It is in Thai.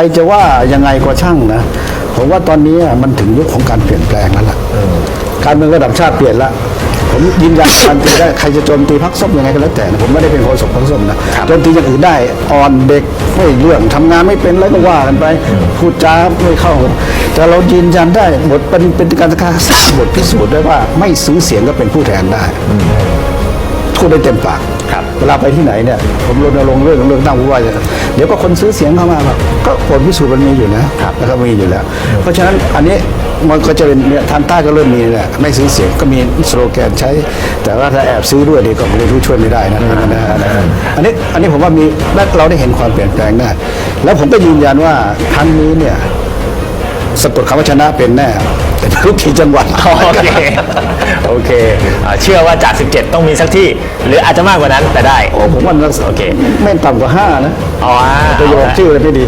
ใครจะว่ายังไงก็ช่างนะ ผมว่าตอนนี้มันถึงยุคของการเปลี่ยนแปลงแล้วล่ะการเมืองระดับชาติเปลี่ยนละผมยืนยันการตีได้ใครจะโจมตีพักส้มยังไงก็แล้วแต่นะผมไม่ได้เป็นโฆษกพักส้มนะโจมตีอย่างอื่นได้อ่อนเด็กไม่เรื่องทำงานไม่เป็นอะไรก็ว่ากันไปพูดจาไม่เข้ากันแต่เรายืนยันได้บทเป็นเป็นการสร้างบทพิสูจน์ได้ว่า ไม่ซื้อเสียงก็เป็นผู้แทนได้พูดได้เต็มปาก ครับเวลาไปที่ไหนเนี่ยผมรณรงค์เรื่องเรื่องตั้งผู้ว่าเดี๋ยวก็คนซื้อเสียงเข้ามาแบบก็ผลพิสูจน์มันมีอยู่นะครับนะครับมีอยู่แล้ว เพราะฉะนั้นอันนี้มันก็จะเป็นเนี่ยทางใต้ก็เริ่มมีแหละไม่ซื้อเสียงก็มีสโลแกนใช้ แต่ว่าถ้าแอบซื้อด้วยนี่ก็ไม่รู้ช่วยไม่ได้นะนะอันนี้อันนี้ผมว่ามีเราได้เห็นความเปลี่ยนแปลงได้แล้วผมก็ยืนยันว่าครั้งนี้เนี่ยสะกดคำว่าชนะเป็นแน่แต่ไม่รู้กี่จังหวัดโอเค เคอ่าเชื่อว่าจาก 17 ต้องมีสักที่ หรืออาจจะมากกว่านั้นแต่ได้ โอ้ผมว่าน่าโอเค ไม่ต่ำกว่าห้านะอ๋อ ประโยคชื่อเลยไม่ดี